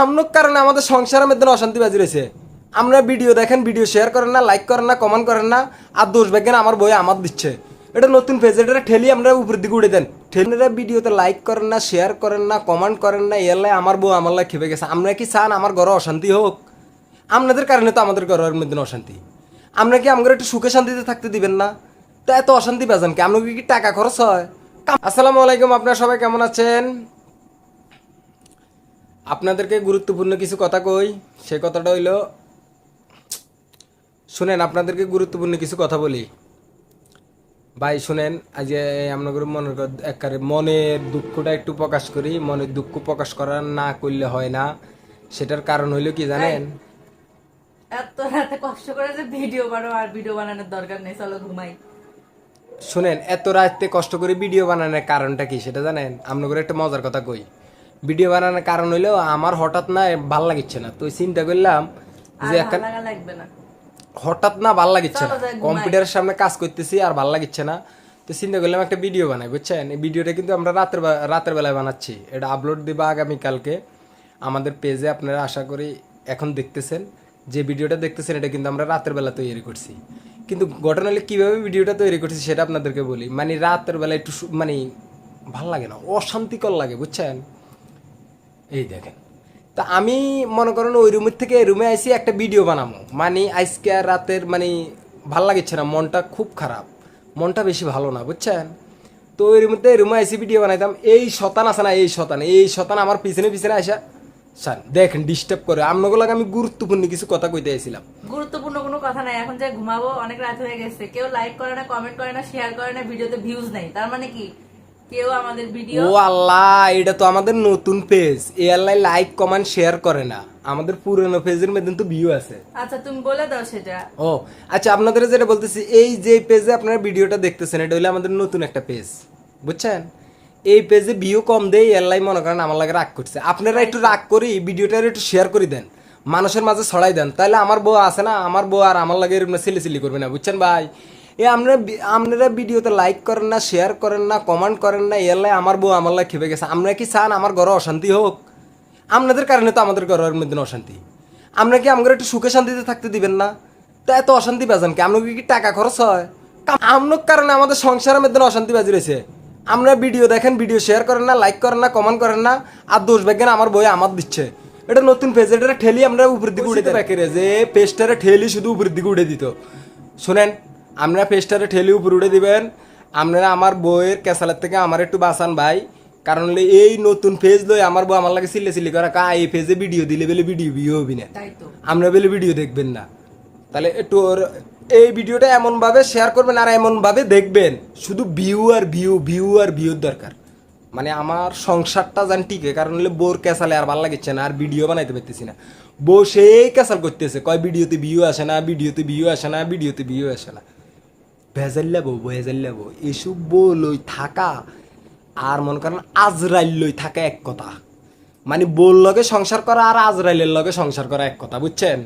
আমনক কারণে আমাদের সংসারের মধ্যে অশান্তি বাজি রয়েছে। আমরা ভিডিও দেখেন ভিডিও শেয়ার করেন না লাইক করেন না কমেন্ট করেন না, আর দোষ বেগেন আমার বই আমার দিচ্ছে। এটা নতুন পেজ এটা ঠেলি আমরা উপর দিকে উড়ে দেন। ঠেলিরা ভিডিওতে লাইক করেন না শেয়ার করেন না কমেন্ট করেন না, এর লাই আমার বউ আমার লাই খেপে গেছে। আমরা কি চান আমার ঘরে অশান্তি হোক? আপনাদের কারণে তো আমাদের ঘরের মধ্যে অশান্তি। আমরা কি আমাদের একটু সুখে শান্তিতে থাকতে দিবেন না? তা এত অশান্তি বাজান কি? আপনাকে কি টাকা খরচ হয়? আসসালামু আলাইকুম, আপনারা সবাই কেমন আছেন? আপনাদেরকে গুরুত্বপূর্ণ কিছু কথা কই? সে কথাটা হইল শুনেন আপনাদেরকে গুরুত্বপূর্ণ কিছু কথা বলি। ভাই শুনেন আজ আপনাদের মনের একেবারে মনের দুঃখটা একটু প্রকাশ করি। মনের দুঃখ প্রকাশ করা না করলে হয় না। সেটার কারণ হইল কি জানেন? এত রাতে কষ্ট করে যে ভিডিও বানাও আর ভিডিও বানানোর দরকার নেই চলো ঘুমাই। শুনেন এত রাতে কষ্ট করে ভিডিও বানানোর কারণটা কি সেটা জানেন? আপনাদের একটা মজার কথা কই। ভিডিও বানানোর কারণ হইল আমার হঠাৎ না ভালো লাগিচ্ছে না। তো চিন্তা করলাম যে একটা হঠাৎ না ভালো লাগিচ্ছে না। কম্পিউটারের সামনে কাজ করতেছি আর ভালো লাগিচ্ছে না। তো চিন্তা করলাম একটা ভিডিও বানাই বুঝছেন? এই ভিডিওটা কিন্তু আমরা রাতের রাতের বেলায় বানাচ্ছি। এটা আপলোড দেবো আগামীকালকে। আমাদের পেজে আপনারা আশা করি এখন দেখতেছেন। যে ভিডিওটা দেখতেছেন এটা কিন্তু আমরা রাতের বেলা তৈরি করছি। কিন্তু ঘটনা হলে কীভাবে ভিডিওটা তৈরি করছি সেটা আপনাদেরকে বলি। মানে রাতের বেলা একটু মানে ভালো লাগে না অশান্তিকর লাগে বুঝছেন? এই দেখেন। তা আমি মনে করেন ওই রুমের থেকে রুমে আইসি একটা ভিডিও বানাবো মানে আজকে আর রাতের মানে ভালো লাগছে না, মনটা খুব খারাপ। মনটা বেশি ভালো না, বুঝছেন? তো ওই রুমে এই রুমে আইসি ভিডিও বানাইতাম। এই শতান আছে না, এই শতান এই শতান আমার পিছনে পিছনে আসা সান দেখেন ডিস্টার্ব করে। আপনাগুলোকে আমি গুরুত্বপূর্ণ কিছু কথা কইতে আইছিলাম। গুরুত্বপূর্ণ কোনো কথা নাই, এখন যে ঘুমাবো, অনেক রাত হয়ে গেছে। কেউ লাইক করে না কমেন্ট করে না শেয়ার করে না ভিডিওতে ভিউজ নেই। তার মানে কি? কেউ আমাদের ভিডিও ও আল্লাহ এটা তো আমাদের নতুন পেজ এ আল্লাহ লাইক কমেন্ট শেয়ার করে না। আমাদের পুরনো পেজের মধ্যে তো ভিউ আছে। আচ্ছা তুমি বলে দাও সেটা। ও আচ্ছা আপনাদের যেটা বলতেছি এই যে পেজে আপনারা ভিডিওটা দেখতেছেন এটা হলো আমাদের নতুন একটা পেজ বুঝছেন? এই পেজে ভিউ কম দেয় এল্লাই মনে করেন আমার লাগে রাগ করছে। আপনারা একটু রাগ করি ভিডিওটা একটু শেয়ার করে দেন। মানুষের মাঝে ছড়াই দেন। তাহলে আমার বউ আছে না আমার বউ আর আমার লাগে এরকম সিলি সিলি করবে না। বুঝছেন ভাই? এ আপনারা আপনারা ভিডিওতে লাইক করেন না শেয়ার করেন না কমেন্ট করেন না এল্লাই আমার বউ আমার লাগে খেপে গেছে। আমরা কি চান আমার ঘরে অশান্তি হোক? আপনাদের কারণে তো আমাদের ঘরের মধ্যে অশান্তি। আমরা কি আমাদের একটু সুখে শান্তিতে থাকতে দিবেন না? তা এত অশান্তি বাজান কি? আপনাকে কি টাকা খরচ হয়? আমনক কারণে আমাদের সংসারের মধ্যে অশান্তি বাজি রয়েছে। আমরা ভিডিও দেখেন ভিডিও শেয়ার করেন না লাইক করেন না কমেন্ট করেন না আর দোষ বেগেন আমার বই আমার দিচ্ছে। এটা নতুন পেজ এটা ঠেলি আমরা উপরের দিকে উঠে দিতে যে পেজটারে ঠেলি শুধু উপরের দিকে উঠে দিত। শুনেন আমরা পেজটারে ঠেলে উপরে উঠে দিবেন। আপনারা আমার বইয়ের ক্যাসালের থেকে আমার একটু বাঁচান ভাই। কারণ এই নতুন ফেজ লই আমার বউ আমার লাগে সিলে সিলি করা কা এই ফেজে ভিডিও দিলে বেলে ভিডিও ভিউ হবি না। আমরা বেলে ভিডিও দেখবেন না। তাহলে একটু ওর- এই ভিডিওটা এমনভাবে শেয়ার করবেন আর এমনভাবে দেখবেন। শুধু ভিউ আর ভিউ ভিউ আর ভিউর দরকার। মানে আমার সংসারটা জান টিকে কারণ হলে বোর ক্যাসালে আর ভালো লাগছে না আর ভিডিও বানাইতে পারতেছি না। বউ সেই ক্যাসাল করতেছে কয় ভিডিওতে ভিউ আসে না ভিডিওতে ভিউ আসে না ভিডিওতে ভিউ আসে না। ভেজাল্লা বউ ভেজাল্লা বউ এসব বউ থাকা আর মনে করেন আজরাইল লই থাকা এক কথা। মানে বউর লগে সংসার করা আর আজরাইলের লগে সংসার করা এক কথা, বুঝছেন?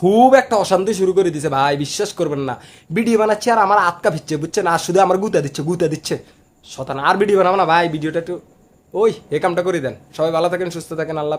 খুব একটা অশান্তি শুরু করে দিছে, ভাই, বিশ্বাস করবেন না। ভিডিও বানাচ্ছি আর আমার আটকা ফিরছে, বুঝছেন? আর শুধু আমার গুতা দিচ্ছে গুতা দিচ্ছে। শতান, আর ভিডিও বানাবো না, ভাই, ভিডিওটা একটু ওই এই কামটা করে দেন। সবাই ভালো থাকেন, সুস্থ থাকেন, আল্লাহ।